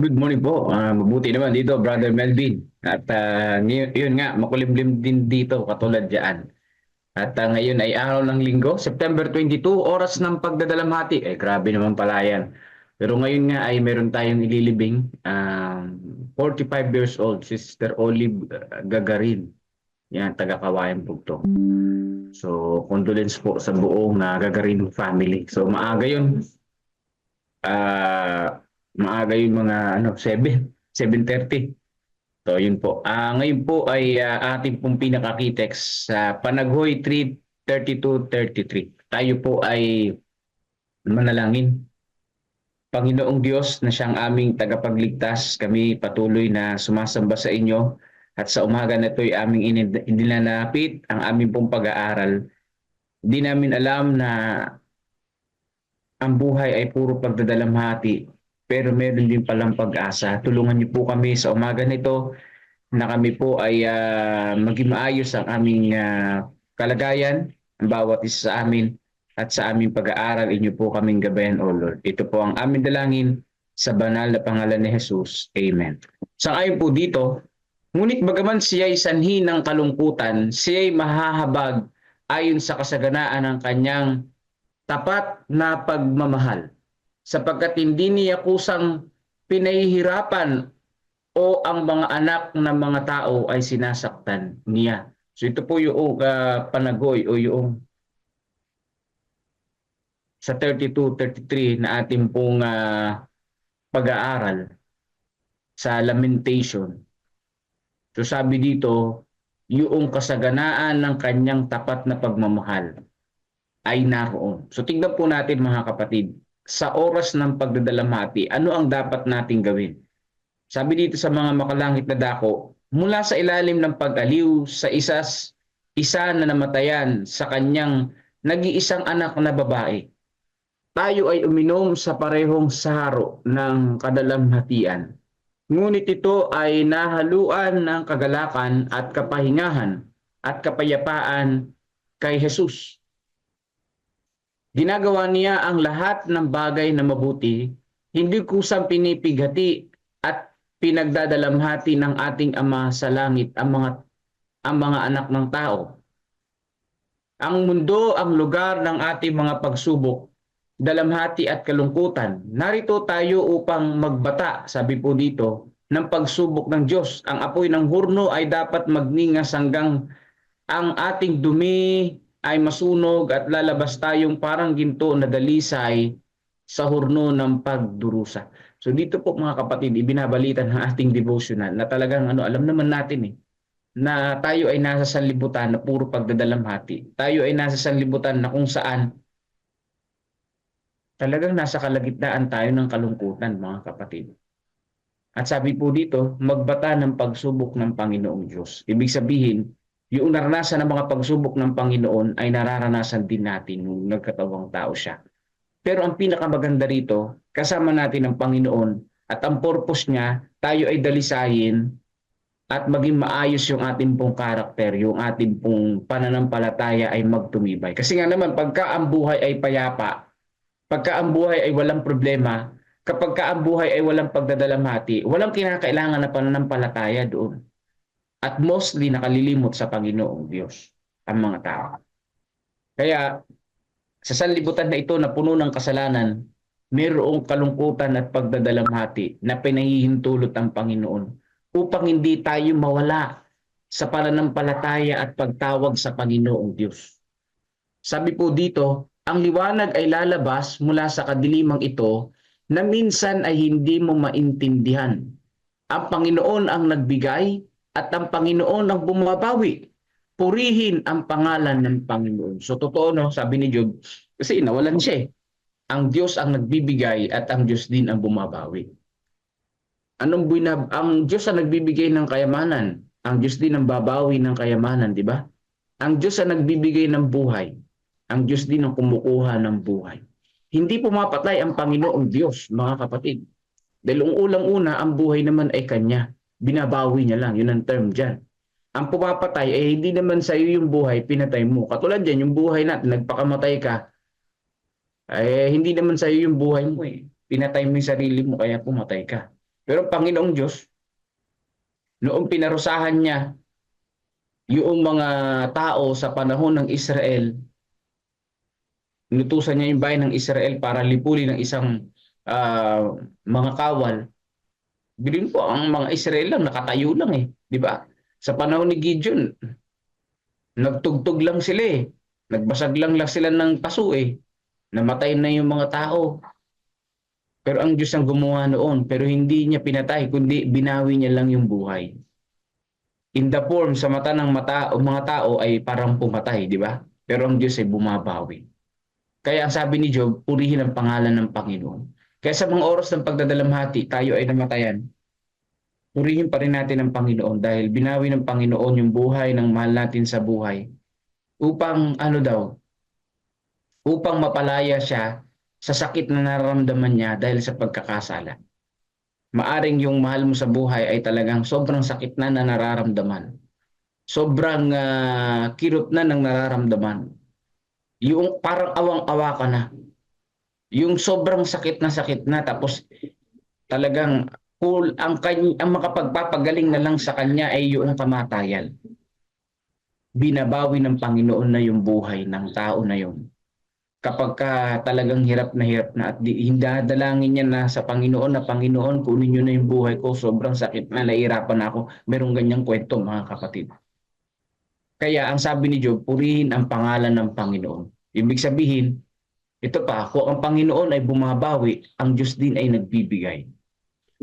Good morning po. Ah, mabuti naman dito, Brother Melvin. At ngayon, yun nga, makulimlim din dito, katulad diyan. At ah, ngayon ay araw ng linggo, September 22, oras ng pagdadalamhati. Eh, grabe naman pala yan. Pero ngayon nga ay meron tayong ililibing, um, 45 years old, Sister Olive Gagarin. Yan, taga Kawayan Bugtong. So, condolence po sa buong na Gagarin family. So, maaga yun. Ah, maaga yung mga ano 7 7:30. So yun po. Ah ngayon po ay ah, ating pong pinaka-kitex sa Panaghoy 33233. Tayo po ay manalangin. Panginoong Diyos na siyang aming tagapagligtas, kami patuloy na sumasamba sa inyo at sa umaga na ito ay aming inilalapit ang aming pong pag-aaral. Hindi namin alam na ang buhay ay puro pagdadalamhati pero meron din palang pag-asa. Tulungan niyo po kami sa umaga nito na kami po ay ah, maging maayos ang aming ah, kalagayan, ang bawat isa sa amin at sa aming pag-aaral inyo po kaming gabayan, O Lord. Ito po ang aming dalangin sa banal na pangalan ni Jesus. Amen. Sa ayon po dito, ngunit bagaman siya'y sanhi ng kalungkutan, siya'y mahahabag ayon sa kasaganaan ng kanyang tapat na pagmamahal sapagkat hindi niya kusang pinahihirapan o ang mga anak ng mga tao ay sinasaktan niya. So ito po yung uh, panagoy o yung sa 32-33 na ating pong ah, pag-aaral sa lamentation. So sabi dito, yung kasaganaan ng kanyang tapat na pagmamahal ay naroon. So tignan po natin mga kapatid, sa oras ng pagdadalamhati, ano ang dapat nating gawin? Sabi dito sa mga makalangit na dako, mula sa ilalim ng pag-aliw sa isas, isa na namatayan sa kanyang nag-iisang anak na babae. Tayo ay uminom sa parehong saharo ng kadalamhatian. Ngunit ito ay nahaluan ng kagalakan at kapahingahan at kapayapaan kay Jesus. Ginagawa niya ang lahat ng bagay na mabuti, hindi kusang pinipighati at pinagdadalamhati ng ating Ama sa langit ang mga ang mga anak ng tao. Ang mundo ang lugar ng ating mga pagsubok, dalamhati at kalungkutan. Narito tayo upang magbata, sabi po dito, ng pagsubok ng Diyos. Ang apoy ng hurno ay dapat magningas hanggang ang ating dumi ay masunog at lalabas tayong parang ginto na dalisay sa hurno ng pagdurusa. So dito po mga kapatid, ibinabalitan ng ating devotional na talagang ano, alam naman natin eh, na tayo ay nasa sanlibutan na puro pagdadalamhati. Tayo ay nasa sanlibutan na kung saan talagang nasa kalagitnaan tayo ng kalungkutan mga kapatid. At sabi po dito, magbata ng pagsubok ng Panginoong Diyos. Ibig sabihin, yung naranasan ng mga pagsubok ng Panginoon ay nararanasan din natin nung nagkatawang tao siya. Pero ang pinakamaganda rito, kasama natin ang Panginoon at ang purpose niya, tayo ay dalisayin at maging maayos yung ating pong karakter, yung ating pong pananampalataya ay magtumibay. Kasi nga naman, pagka ang buhay ay payapa, pagka ang buhay ay walang problema, kapag ka ang buhay ay walang pagdadalamhati, walang kinakailangan na pananampalataya doon. At mostly nakalilimot sa Panginoong Diyos ang mga tao. Kaya sa sanlibutan na ito na puno ng kasalanan, mayroong kalungkutan at pagdadalamhati na pinahihintulot ang Panginoon upang hindi tayo mawala sa pananampalataya at pagtawag sa Panginoong Diyos. Sabi po dito, ang liwanag ay lalabas mula sa kadilimang ito na minsan ay hindi mo maintindihan. Ang Panginoon ang nagbigay at ang Panginoon ang bumabawi. Purihin ang pangalan ng Panginoon. So totoo no, sabi ni Job, kasi nawalan siya eh. Ang Diyos ang nagbibigay at ang Diyos din ang bumabawi. Anong binab ang Diyos ang nagbibigay ng kayamanan, ang Diyos din ang babawi ng kayamanan, di ba? Ang Diyos ang nagbibigay ng buhay, ang Diyos din ang kumukuha ng buhay. Hindi pumapatay ang Panginoong Diyos, mga kapatid. Dahil ang ulang-una, ang buhay naman ay Kanya binabawi niya lang. Yun ang term dyan. Ang pumapatay, eh hindi naman sa iyo yung buhay, pinatay mo. Katulad yan, yung buhay natin, nagpakamatay ka, eh hindi naman sa iyo yung buhay mo eh. Pinatay mo yung sarili mo, kaya pumatay ka. Pero ang Panginoong Diyos, noong pinarusahan niya yung mga tao sa panahon ng Israel, inutusan niya yung bayan ng Israel para lipulin ng isang ah, mga kawal. Bilin po, ang mga Israel lang, nakatayo lang eh. Di ba? Sa panahon ni Gideon, nagtugtog lang sila eh. Nagbasag lang lang sila ng paso eh. Namatay na yung mga tao. Pero ang Diyos ang gumawa noon. Pero hindi niya pinatay, kundi binawi niya lang yung buhay. In the form, sa mata ng mata, o mga tao ay parang pumatay, di ba? Pero ang Diyos ay bumabawi. Kaya ang sabi ni Job, purihin ang pangalan ng Panginoon. Kaya sa mga oras ng pagdadalamhati, tayo ay namatayan. Purihin pa rin natin ang Panginoon dahil binawi ng Panginoon yung buhay ng mahal natin sa buhay. Upang ano daw? Upang mapalaya siya sa sakit na nararamdaman niya dahil sa pagkakasala. Maaring yung mahal mo sa buhay ay talagang sobrang sakit na na nararamdaman. Sobrang ah, kirot na ng nararamdaman. Yung parang awang-awa ka na. Yung sobrang sakit na sakit na tapos talagang cool ang kanya, ang makapagpapagaling na lang sa kanya ay yung kamatayan. Binabawi ng Panginoon na yung buhay ng tao na yun. Kapag ka talagang hirap na hirap na at di, hindadalangin niya na sa Panginoon na Panginoon, kunin niyo na yung buhay ko, sobrang sakit na, nahihirapan na ako. Merong ganyang kwento mga kapatid. Kaya ang sabi ni Job, purihin ang pangalan ng Panginoon. Ibig sabihin, ito pa, kung ang Panginoon ay bumabawi, ang Diyos din ay nagbibigay.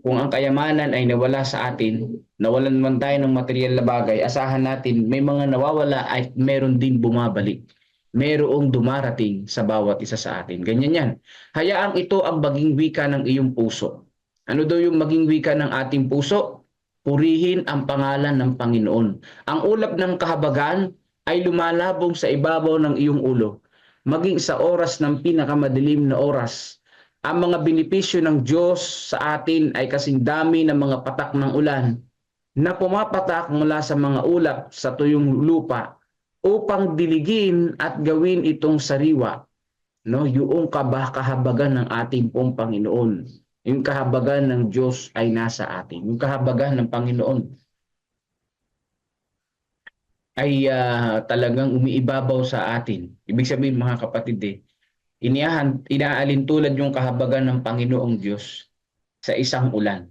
Kung ang kayamanan ay nawala sa atin, nawalan man tayo ng material na bagay, asahan natin may mga nawawala at meron din bumabalik. Merong dumarating sa bawat isa sa atin. Ganyan yan. Hayaang ito ang maging wika ng iyong puso. Ano daw yung maging wika ng ating puso? Purihin ang pangalan ng Panginoon. Ang ulap ng kahabagan ay lumalabong sa ibabaw ng iyong ulo. Maging sa oras ng pinakamadilim na oras, ang mga benepisyo ng Diyos sa atin ay kasing dami ng mga patak ng ulan na pumapatak mula sa mga ulap sa tuyong lupa upang diligin at gawin itong sariwa no? Yung kabah kahabagan ng ating pong Panginoon. Yung kahabagan ng Diyos ay nasa atin. Yung kahabagan ng Panginoon ay ah, talagang umiibabaw sa atin ibig sabihin mga kapatid eh iniahan, inaalin tulad yung kahabagan ng Panginoong Diyos sa isang ulan.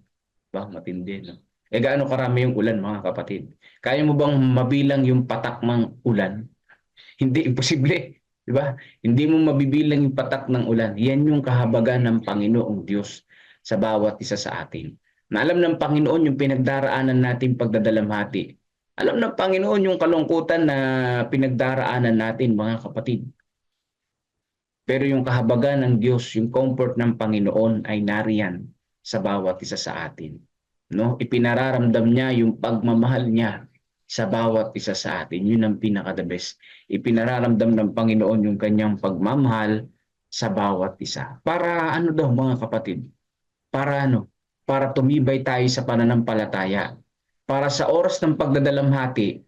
Ba, matindi, no? Eh gaano karami yung ulan, mga kapatid? Kaya mo bang mabilang yung patak ng ulan? Hindi, imposible. Di ba? Hindi mo mabibilang yung patak ng ulan. Yan yung kahabagan ng Panginoong Diyos sa bawat isa sa atin. Na alam ng Panginoon yung pinagdaraanan natin pagdadalamhati. Alam ng Panginoon yung kalungkutan na pinagdaraanan natin, mga kapatid. Pero yung kahabagan ng Diyos, yung comfort ng Panginoon ay nariyan sa bawat isa sa atin. No? Ipinararamdam niya yung pagmamahal niya sa bawat isa sa atin. Yun ang pinaka the best. Ipinararamdam ng Panginoon yung kanyang pagmamahal sa bawat isa. Para ano daw mga kapatid? Para ano? Para tumibay tayo sa pananampalataya. Para sa oras ng pagdadalamhati,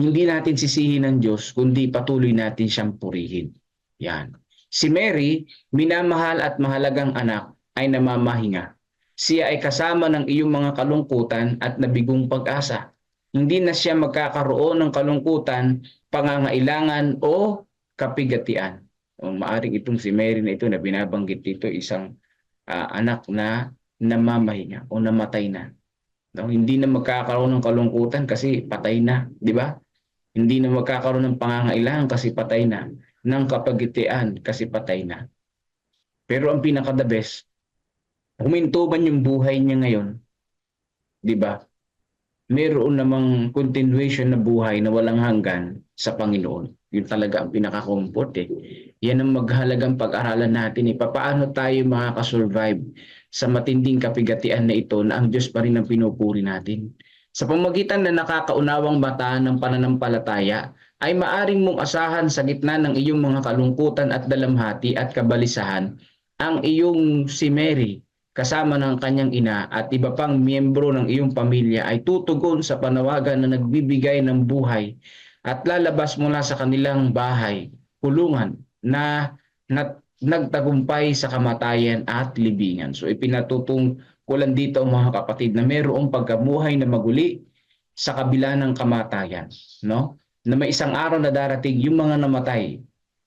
hindi natin sisihin ng Diyos, kundi patuloy natin siyang purihin. Yan. Si Mary, minamahal at mahalagang anak, ay namamahinga. Siya ay kasama ng iyong mga kalungkutan at nabigong pag-asa. Hindi na siya magkakaroon ng kalungkutan, pangangailangan o kapigatian. O maaring itong si Mary na ito na binabanggit dito isang ah, anak na namamahinga o namatay na. No, hindi na magkakaroon ng kalungkutan kasi patay na, di ba? Hindi na magkakaroon ng pangangailangan kasi patay na ng kapagitian kasi patay na. Pero ang pinaka the best, huminto man yung buhay niya ngayon, di ba? Meron namang continuation na buhay na walang hanggan sa Panginoon. Yun talaga ang pinaka-comfort eh. Yan ang maghalagang pag-aralan natin eh. Paano tayo makakasurvive sa matinding kapigatian na ito na ang Diyos pa rin ang pinupuri natin. Sa pamagitan na nakakaunawang mata ng pananampalataya, ay maaring mong asahan sa gitna ng iyong mga kalungkutan at dalamhati at kabalisahan ang iyong si Mary kasama ng kanyang ina at iba pang miyembro ng iyong pamilya ay tutugon sa panawagan na nagbibigay ng buhay at lalabas mula sa kanilang bahay, kulungan na, na nagtagumpay sa kamatayan at libingan. So ipinatutong kulan dito mga kapatid na mayroong pagkamuhay na maguli sa kabila ng kamatayan, no? Na may isang araw na darating yung mga namatay.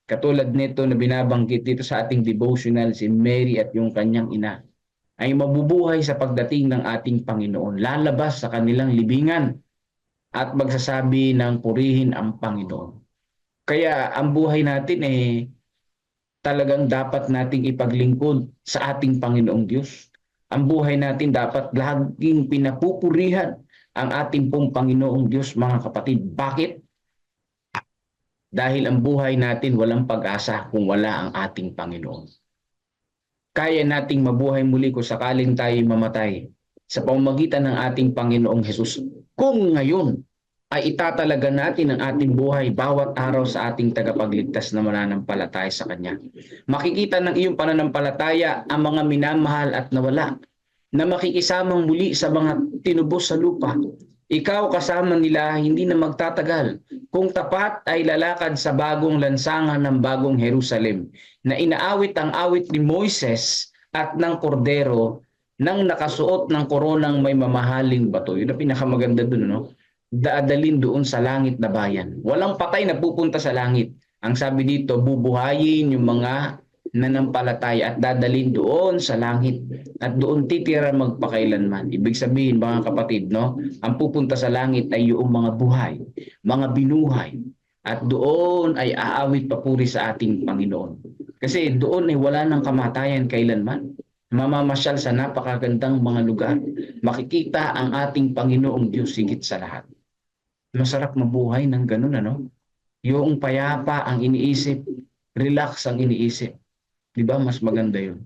Katulad nito na binabanggit dito sa ating devotional si Mary at yung kanyang ina ay mabubuhay sa pagdating ng ating Panginoon. Lalabas sa kanilang libingan at magsasabi ng purihin ang Panginoon. Kaya ang buhay natin eh talagang dapat nating ipaglingkod sa ating Panginoong Diyos. Ang buhay natin dapat laging pinapupurihan ang ating pong Panginoong Diyos mga kapatid. Bakit? Dahil ang buhay natin walang pag-asa kung wala ang ating Panginoon. Kaya nating mabuhay muli kung sakaling tayo mamatay sa pamamagitan ng ating Panginoong Hesus. Kung ngayon ay itatalaga natin ang ating buhay bawat araw sa ating tagapagligtas na mananampalataya sa Kanya. Makikita ng iyong pananampalataya ang mga minamahal at nawala na makikisamang muli sa mga tinubos sa lupa. Ikaw kasama nila hindi na magtatagal kung tapat ay lalakad sa bagong lansangan ng bagong Jerusalem na inaawit ang awit ni Moises at ng Kordero nang nakasuot ng koronang may mamahaling bato. Yun ang pinakamaganda dun, no? Daadalin doon sa langit na bayan. Walang patay na pupunta sa langit. Ang sabi dito, bubuhayin yung mga nanampalataya at dadalhin doon sa langit at doon titira magpakailanman. Ibig sabihin mga kapatid, no, ang pupunta sa langit ay yung mga buhay, mga binuhay at doon ay aawit papuri sa ating Panginoon. Kasi doon ay wala ng kamatayan kailanman. Mamamasyal sa napakagandang mga lugar. Makikita ang ating Panginoong Diyos higit sa lahat. Masarap mabuhay ng ganun, ano? Yung payapa ang iniisip, relax ang iniisip. Di ba? Mas maganda yun.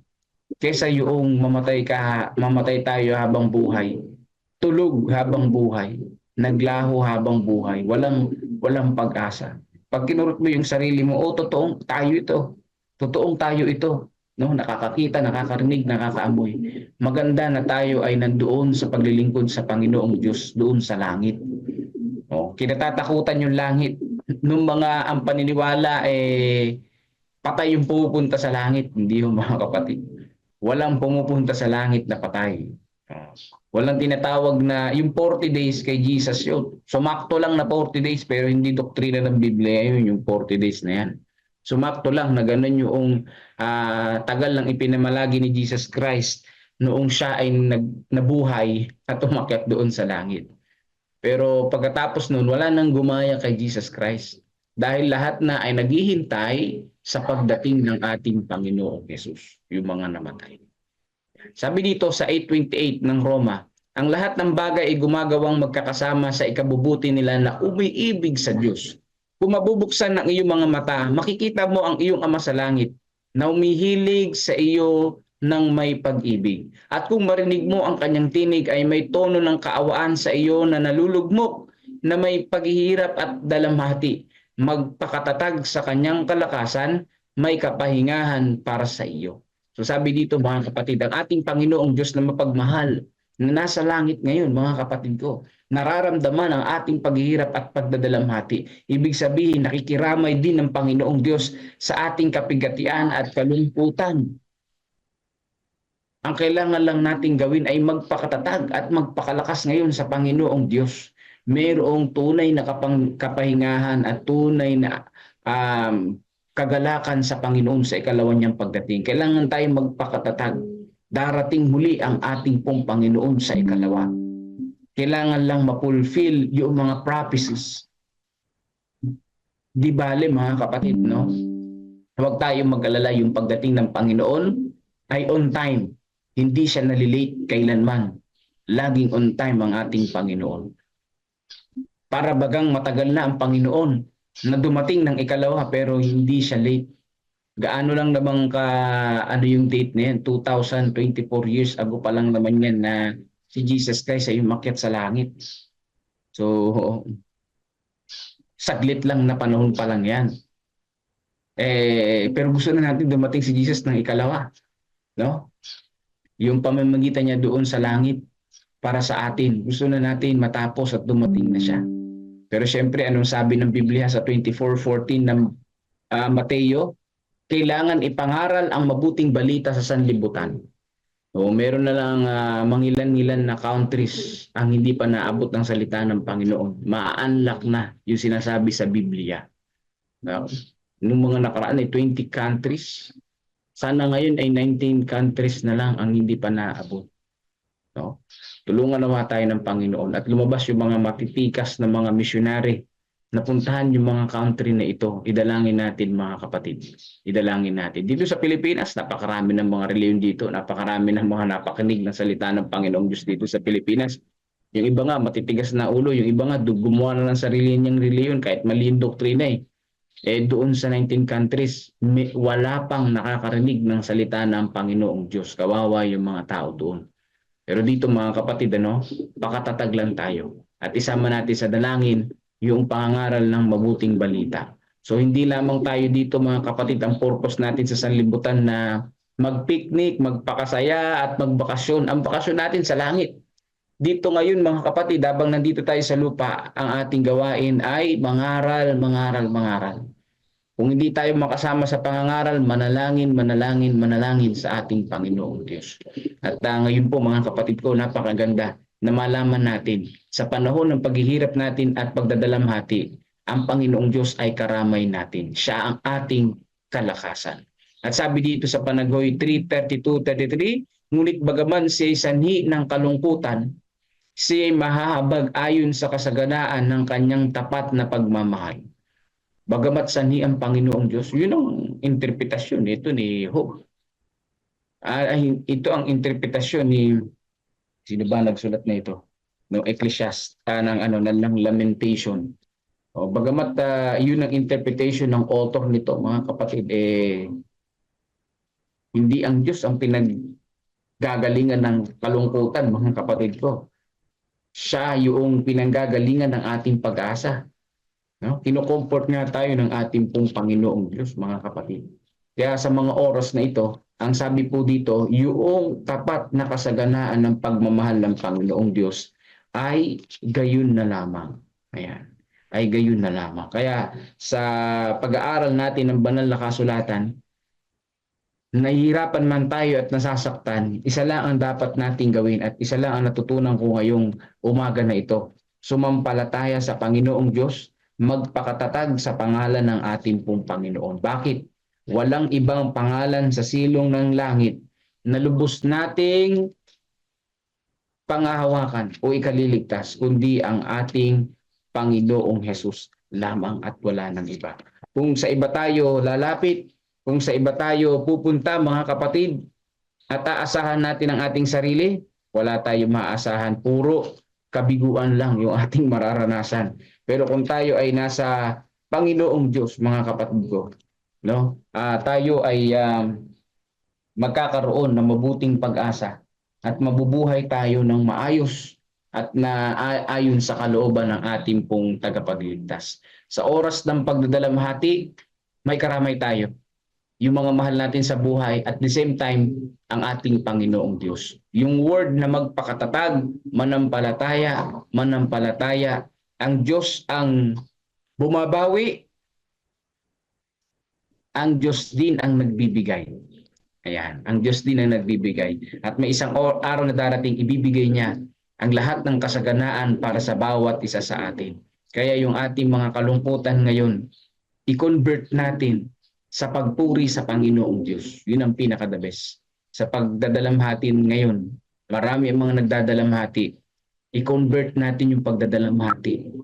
Kesa yung mamatay ka, mamatay tayo habang buhay. Tulog habang buhay. Naglaho habang buhay. Walang, walang pag-asa. Pag kinurot mo yung sarili mo, oh, totoong tayo ito. Totoong tayo ito. No, nakakakita, nakakarinig, nakakaamoy. Maganda na tayo ay nandoon sa paglilingkod sa Panginoong Diyos doon sa langit. Oh, kinatatakutan yung langit. Nung mga ang paniniwala eh patay yung pumupunta sa langit, hindi yung mga kapatid. Walang pumupunta sa langit na patay. Walang tinatawag na yung 40 days kay Jesus yun. Sumakto lang na 40 days pero hindi doktrina ng Biblia yun yung 40 days na yan. Sumakto lang na ganun yung ah, tagal lang ipinamalagi ni Jesus Christ noong siya ay nag, nabuhay at umakyat doon sa langit. Pero pagkatapos noon, wala nang gumaya kay Jesus Christ. Dahil lahat na ay naghihintay sa pagdating ng ating Panginoong Yesus, yung mga namatay. Sabi dito sa 8.28 ng Roma, ang lahat ng bagay ay gumagawang magkakasama sa ikabubuti nila na umiibig sa Diyos. Kung mabubuksan ng iyong mga mata, makikita mo ang iyong Ama sa langit na umihilig sa iyo ng may pag-ibig. At kung marinig mo ang kanyang tinig ay may tono ng kaawaan sa iyo na nalulugmok na may paghihirap at dalamhati. Magpakatatag sa kanyang kalakasan, may kapahingahan para sa iyo. So sabi dito mga kapatid, ang ating Panginoong Diyos na mapagmahal na nasa langit ngayon mga kapatid ko, nararamdaman ang ating paghihirap at pagdadalamhati. Ibig sabihin, nakikiramay din ng Panginoong Diyos sa ating kapigatian at kalungkutan. Ang kailangan lang nating gawin ay magpakatatag at magpakalakas ngayon sa Panginoong Diyos. Mayroong tunay na kapang, kapahingahan at tunay na um, kagalakan sa Panginoon sa ikalawan niyang pagdating. Kailangan tayo magpakatatag. Darating muli ang ating pong Panginoon sa ikalawa. Kailangan lang mapulfill yung mga prophecies. Di bale mga kapatid, no? Huwag tayong mag-alala yung pagdating ng Panginoon ay on time. Hindi siya nalilate kailanman. Laging on time ang ating Panginoon. Para bagang matagal na ang Panginoon na dumating ng ikalawa pero hindi siya late. Gaano lang namang ka ano yung date na yan? 2024 years ago pa lang naman yan na si Jesus Christ ay umakyat sa langit. So saglit lang na panahon pa lang yan. Eh, pero gusto na natin dumating si Jesus ng ikalawa. No? Yung pamamagitan niya doon sa langit para sa atin. Gusto na natin matapos at dumating na siya. Pero syempre, anong sabi ng Biblia sa 24.14 ng uh, Mateo? Kailangan ipangaral ang mabuting balita sa sanlibutan. O meron na lang ah, mangilan-ngilan na countries ang hindi pa naabot ng salita ng Panginoon. Ma-unlock na yung sinasabi sa Biblia. No? Nung mga nakaraan ay 20 countries. Sana ngayon ay 19 countries na lang ang hindi pa naabot. No? Tulungan nawa tayo ng Panginoon at lumabas yung mga matitikas na mga missionary na puntahan yung mga country na ito. Idalangin natin mga kapatid. Idalangin natin. Dito sa Pilipinas, napakarami ng mga reliyon dito. Napakarami ng mga napakinig ng salita ng Panginoong Diyos dito sa Pilipinas. Yung iba nga matitigas na ulo, yung iba nga gumawa na ng sarili niyang reliyon kahit mali doktrina eh. Eh doon sa 19 countries, may, wala pang nakakarinig ng salita ng Panginoong Diyos. Kawawa yung mga tao doon. Pero dito mga kapatid, ano, pakatatag lang tayo. At isama natin sa dalangin yung pangangaral ng mabuting balita. So hindi lamang tayo dito mga kapatid, ang purpose natin sa sanlibutan na mag-picnic, magpakasaya at magbakasyon. Ang bakasyon natin sa langit. Dito ngayon mga kapatid, habang nandito tayo sa lupa, ang ating gawain ay mangaral, mangaral, mangaral. Kung hindi tayo makasama sa pangangaral, manalangin, manalangin, manalangin sa ating Panginoong Diyos. At uh, ngayon po mga kapatid ko, napakaganda na malaman natin sa panahon ng paghihirap natin at pagdadalamhati, ang Panginoong Diyos ay karamay natin. Siya ang ating kalakasan. At sabi dito sa Panagoy 3.32.33, ngunit bagaman siya'y sanhi ng kalungkutan, siya'y mahahabag ayon sa kasaganaan ng kanyang tapat na pagmamahal. Bagamat sanhi ang Panginoong Diyos, yun ang interpretasyon ito ni Job. Ah, ay, ito ang interpretasyon ni sino ba nagsulat na ito? No Ecclesiastes ah, ng ano ng, ng lamentation. O bagamat ah, yun ang interpretation ng author nito, mga kapatid eh hindi ang Diyos ang pinaggagalingan ng kalungkutan, mga kapatid ko. Siya yung pinanggagalingan ng ating pag-asa. No? Kino-comfort nga tayo ng ating pong Panginoong Diyos, mga kapatid. Kaya sa mga oras na ito, ang sabi po dito, yung tapat na kasaganaan ng pagmamahal ng Panginoong Diyos ay gayon na lamang. Ayan. Ay gayon na lamang. Kaya sa pag-aaral natin ng banal na kasulatan, nahihirapan man tayo at nasasaktan, isa lang ang dapat nating gawin at isa lang ang natutunan ko ngayong umaga na ito. Sumampalataya sa Panginoong Diyos, magpakatatag sa pangalan ng ating pong Panginoon. Bakit? Walang ibang pangalan sa silong ng langit na lubos nating pangahawakan o ikaliligtas, kundi ang ating Panginoong Hesus lamang at wala ng iba. Kung sa iba tayo lalapit, kung sa iba tayo pupunta mga kapatid, at aasahan natin ang ating sarili, wala tayong maaasahan. Puro kabiguan lang yung ating mararanasan. Pero kung tayo ay nasa Panginoong Diyos, mga kapatid ko, no? Ah, tayo ay um, magkakaroon ng mabuting pag-asa at mabubuhay tayo ng maayos at na ayon sa kalooban ng ating pong tagapagligtas. Sa oras ng pagdadalamhati, may karamay tayo. Yung mga mahal natin sa buhay at the same time, ang ating Panginoong Diyos. Yung word na magpakatatag, manampalataya, manampalataya, ang Diyos ang bumabawi, ang Diyos din ang nagbibigay. Ayan, ang Diyos din ang nagbibigay. At may isang araw na darating, ibibigay niya ang lahat ng kasaganaan para sa bawat isa sa atin. Kaya yung ating mga kalungkutan ngayon, i-convert natin sa pagpuri sa Panginoong Diyos. Yun ang pinaka-the best. Sa pagdadalamhati ngayon, marami ang mga nagdadalamhati. I-convert natin yung pagdadalamhati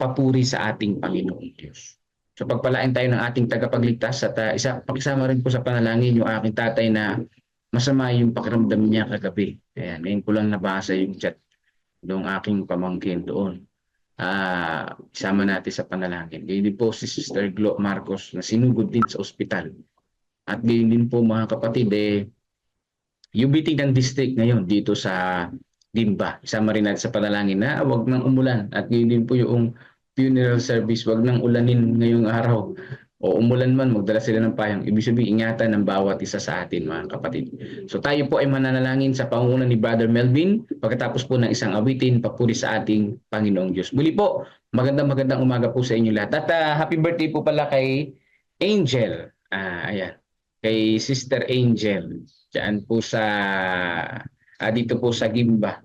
papuri sa ating Panginoong Diyos. So pagpalain tayo ng ating tagapagligtas at uh, isa, pakisama rin po sa panalangin yung aking tatay na masama yung pakiramdam niya kagabi. Ayan, ngayon ko lang nabasa yung chat ng aking pamangkin doon. Ah, isama natin sa panalangin. Ganyan din po si Sister Glo Marcos na sinugod din sa ospital. At ganyan din po mga kapatid, eh, UBT ng district ngayon dito sa Dimba. Isama rin natin sa panalangin na wag nang umulan. At ganyan din po yung funeral service, wag nang ulanin ngayong araw. O umulan man, magdala sila ng payong. Ibig sabihin, ingatan ng bawat isa sa atin, mga kapatid. So tayo po ay mananalangin sa pangunguna ni Brother Melvin pagkatapos po ng isang awitin, papuri sa ating Panginoong Diyos. Muli po, magandang magandang umaga po sa inyo lahat. At ah, happy birthday po pala kay Angel. Ah, ayan. Kay Sister Angel. Diyan po sa ah, dito po sa Gimba.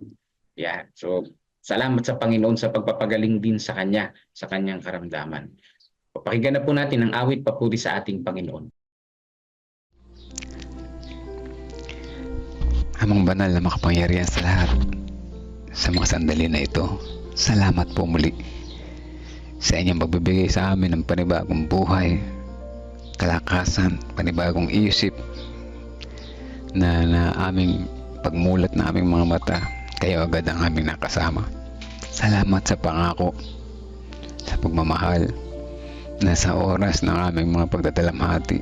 Yan. So salamat sa Panginoon sa pagpapagaling din sa kanya sa kanyang karamdaman. Papakinggan na po natin ang awit papuri sa ating Panginoon. Amang banal na makapangyarihan sa lahat. Sa mga sandali na ito, salamat po muli sa inyong pagbibigay sa amin ng panibagong buhay, kalakasan, panibagong isip na, na aming pagmulat na aming mga mata, kayo agad ang aming nakasama. Salamat sa pangako, sa pagmamahal, na sa oras ng aming mga pagdadalamhati,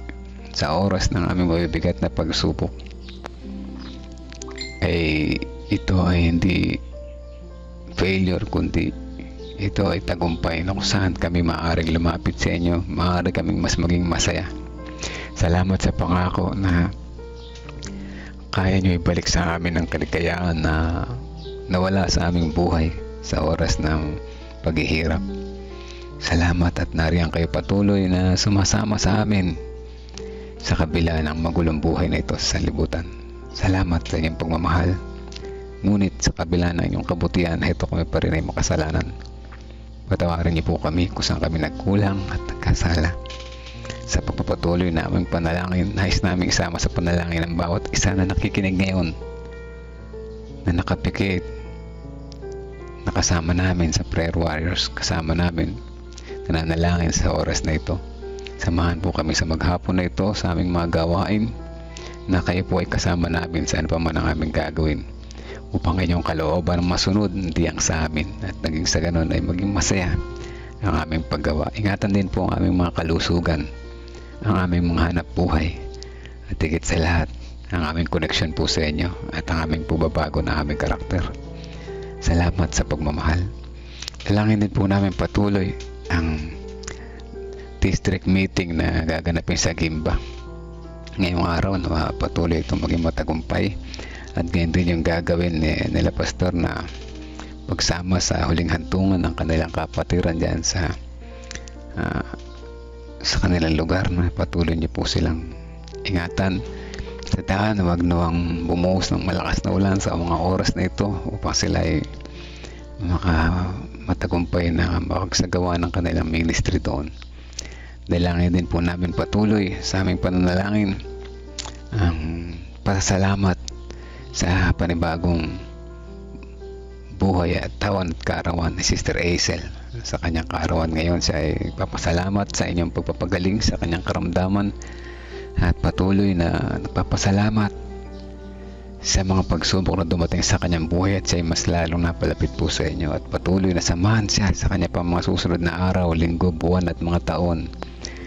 sa oras ng aming mabibigat na pagsubok, ay ito ay hindi failure kundi ito ay tagumpay na kung saan kami maaaring lumapit sa inyo, maaari kaming mas maging masaya. Salamat sa pangako na kaya nyo ibalik sa amin ang kaligayaan na nawala sa aming buhay sa oras ng paghihirap. Salamat at nariyan kayo patuloy na sumasama sa amin sa kabila ng magulong buhay na ito sa libutan. Salamat sa inyong pagmamahal. Ngunit sa kabila ng inyong kabutihan, ito kami pa rin ay makasalanan. Patawarin niyo po kami kung saan kami nagkulang at nagkasala. Sa pagpapatuloy na aming panalangin, nais namin isama sa panalangin ng bawat isa na nakikinig ngayon na nakapikit nakasama namin sa prayer warriors kasama namin nananalangin sa oras na ito samahan po kami sa maghapon na ito sa aming mga gawain na kayo po ay kasama namin sa ano pa man ang aming gagawin upang inyong kalooban masunod hindi ang sa amin at naging sa ganun ay maging masaya ang aming paggawa. Ingatan din po ang aming mga kalusugan, ang aming mga hanap buhay at higit sa lahat ang aming connection po sa inyo at ang aming pubabago na aming karakter. Salamat sa pagmamahal. Dalangin din po namin patuloy ang district meeting na gaganapin sa Gimba. Ngayong araw na patuloy itong maging matagumpay. At ganyan din yung gagawin ni, nila pastor na pagsama sa huling hantungan ng kanilang kapatiran dyan sa ah, sa kanilang lugar na patuloy niyo po silang ingatan. Sa daan wag nawang bumuhos ng malakas na ulan sa mga oras na ito upang sila ay maka matagumpay na makagsagawa ng kanilang ministry doon dalangin din po namin patuloy sa aming pananalangin ang pasalamat sa panibagong buhay at tawan at kaarawan ni Sister Hazel. Sa kanyang kaarawan ngayon siya ay papasalamat sa inyong pagpapagaling sa kanyang karamdaman at patuloy na nagpapasalamat sa mga pagsubok na dumating sa kanyang buhay at siya ay mas lalong napalapit po sa inyo at patuloy na samahan siya sa kanya pa mga susunod na araw, linggo, buwan at mga taon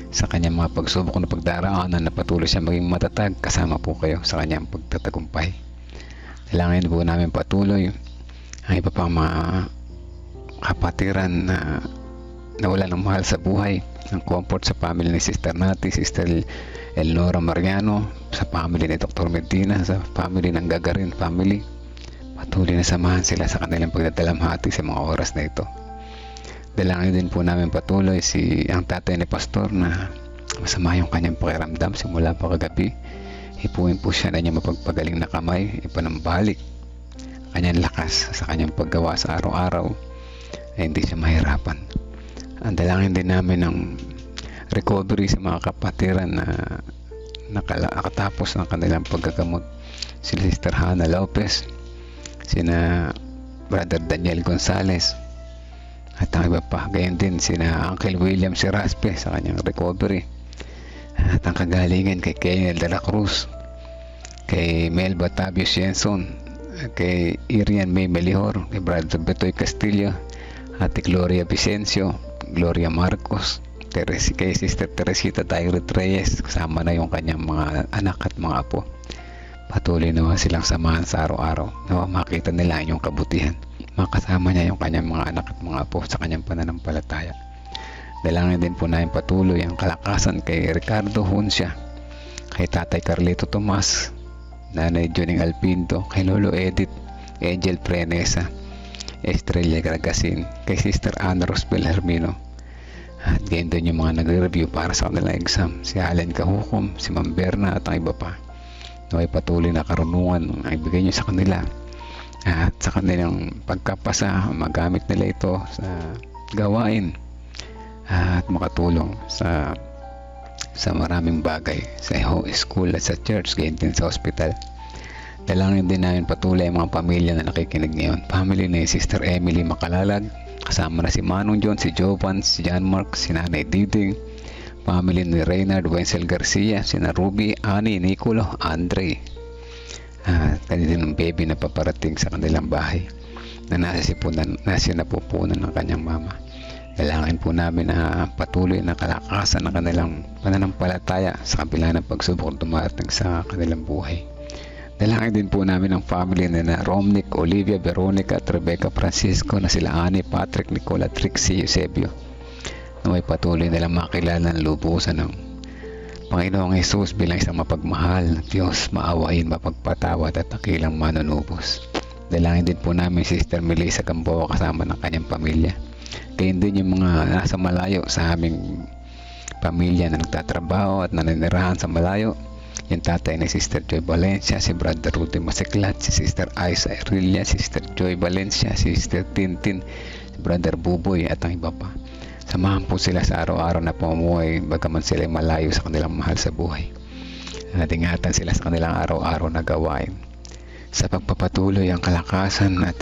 sa kanyang mga pagsubok na pagdaraanan na patuloy siya maging matatag kasama po kayo sa kanyang pagtatagumpay. Kailangan po namin patuloy ang iba pang mga kapatiran na nawala ng mahal sa buhay ng comfort sa family ni Sister Nati, Sister Elnora Mariano, sa family ni Dr. Medina, sa family ng Gagarin family. Patuloy na samahan sila sa kanilang pagdadalamhati sa mga oras na ito. Dalangin din po namin patuloy si ang tatay ni Pastor na masama yung kanyang pakiramdam simula pa kagabi Hipuin po siya na niya mapagpagaling na kamay, ipanambalik kanyang lakas sa kanyang paggawa sa araw-araw ay hindi siya mahirapan. Ang dalangin din namin ng recovery sa mga kapatiran na nakatapos ng kanilang paggagamot si Sister Hannah Lopez, sina Brother Daniel Gonzales, at ang iba pa. Gayon din sina Uncle William Siraspe sa kanyang recovery. At ang kagalingan kay Kenel de la Cruz, kay Mel Batavio Shenson, kay Irian May Melihor, kay Brother Betoy Castillo, Ate Gloria Vicencio, Gloria Marcos, Teres, kay Sister Teresita Tyrant Reyes, kasama na yung kanyang mga anak at mga apo. Patuloy naman silang samahan sa araw-araw na makita nila yung kabutihan. Makasama niya yung kanyang mga anak at mga apo sa kanyang pananampalataya. Dalangin din po namin patuloy ang kalakasan kay Ricardo Hunsya, kay Tatay Carlito Tomas, Nanay Juning Alpinto, kay Lolo Edith, Angel Prenesa, Estrella Gargasin, kay Sister Ana Rosbel Hermino. At ganyan din yung mga nagre-review para sa kanilang exam, si Allen Kahukom, si Ma'am Berna at ang iba pa. Naway patuloy na karunungan ang ibigay niyo sa kanila. At sa kanilang pagkapasa, magamit nila ito sa gawain at makatulong sa sa maraming bagay sa ho- school at sa church gayon din sa hospital dalangin din namin patuloy ang mga pamilya na nakikinig ngayon family ni Sister Emily Makalalag kasama na si Manong John, si Jovan, si John Mark, si Nanay Diding family ni Reynard Wenzel Garcia, si Ruby, Ani, Nicolo, Andre at kanilang baby na paparating sa kanilang bahay na nasa sipunan, nasa napupunan ng kanyang mama Dalangin po namin na patuloy na kalakasan ng kanilang pananampalataya sa kabila ng pagsubok dumarating sa kanilang buhay. Dalangin din po namin ang family na na Romnick, Olivia, Veronica at Rebecca Francisco na sila Ani, Patrick, Nicola, Trixie, Eusebio. Na may patuloy nilang makilala ng lubusan ng Panginoong Jesus bilang isang mapagmahal, Diyos, maawain, mapagpatawad at takilang manunubos. Dalangin din po namin si Sister Melissa Gamboa kasama ng kanyang pamilya. Kaya din yung mga nasa malayo sa aming pamilya na nagtatrabaho at naninirahan sa malayo. Yung tatay ni Sister Joy Valencia, si Brother Rudy Masiklat, si Sister Isa Erilia, si Sister Joy Valencia, si Sister Tintin, si Brother Buboy at ang iba pa. Samahan po sila sa araw-araw na pamumuhay bagaman sila ay malayo sa kanilang mahal sa buhay. At sila sa kanilang araw-araw na gawain sa pagpapatuloy ang kalakasan at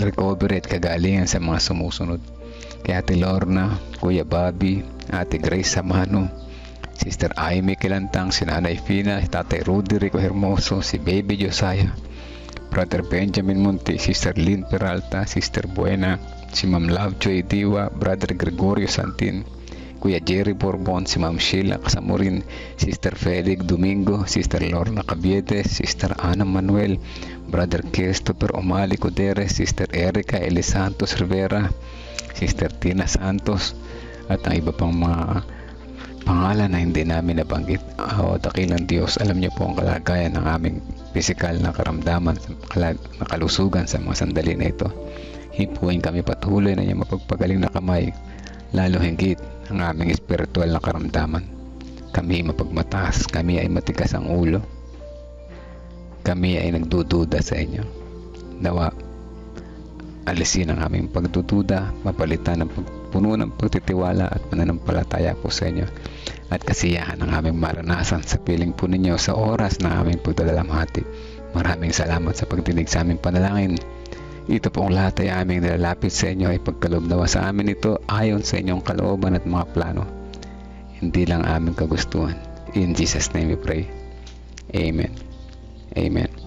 recovery at kagalingan sa mga sumusunod. Kay Ate Lorna, Kuya Bobby, Ate Grace Samano, Sister Aimee Kilantang, si Nanay Fina, si Tatay Rudy Rico Hermoso, si Baby Josiah, Brother Benjamin Monte, Sister Lynn Peralta, Sister Buena, si Ma'am Lovejoy Diwa, Brother Gregorio Santin, Kuya Jerry Bourbon, si Ma'am Sheila Kasamurin, Sister Felix Domingo, Sister Lorna Cabiete, Sister Ana Manuel, Brother Christopher Omali Cudere, Sister Erica Elisantos Rivera, Sister Tina Santos, at ang iba pang mga pangalan na hindi namin nabanggit. O dakilang Diyos, alam niyo po ang kalagayan ng aming pisikal na karamdaman, na kalusugan sa mga sandali na ito. Hipuin kami patuloy na niya mapagpagaling na kamay, lalo hinggit ang aming espiritual na karamdaman. Kami mapagmataas, kami ay matigas ang ulo. Kami ay nagdududa sa inyo. Nawa, alisin ang aming pagdududa, mapalitan ng pagpuno ng pagtitiwala at pananampalataya po sa inyo at kasiyahan ang aming maranasan sa piling po ninyo sa oras ng aming pagdadalamhati. Maraming salamat sa pagdinig sa aming panalangin. Ito pong lahat ay aming nilalapit sa inyo ay pagkaloob nawa sa amin ito ayon sa inyong kalooban at mga plano. Hindi lang aming kagustuhan. In Jesus' name we pray. Amen. Amen.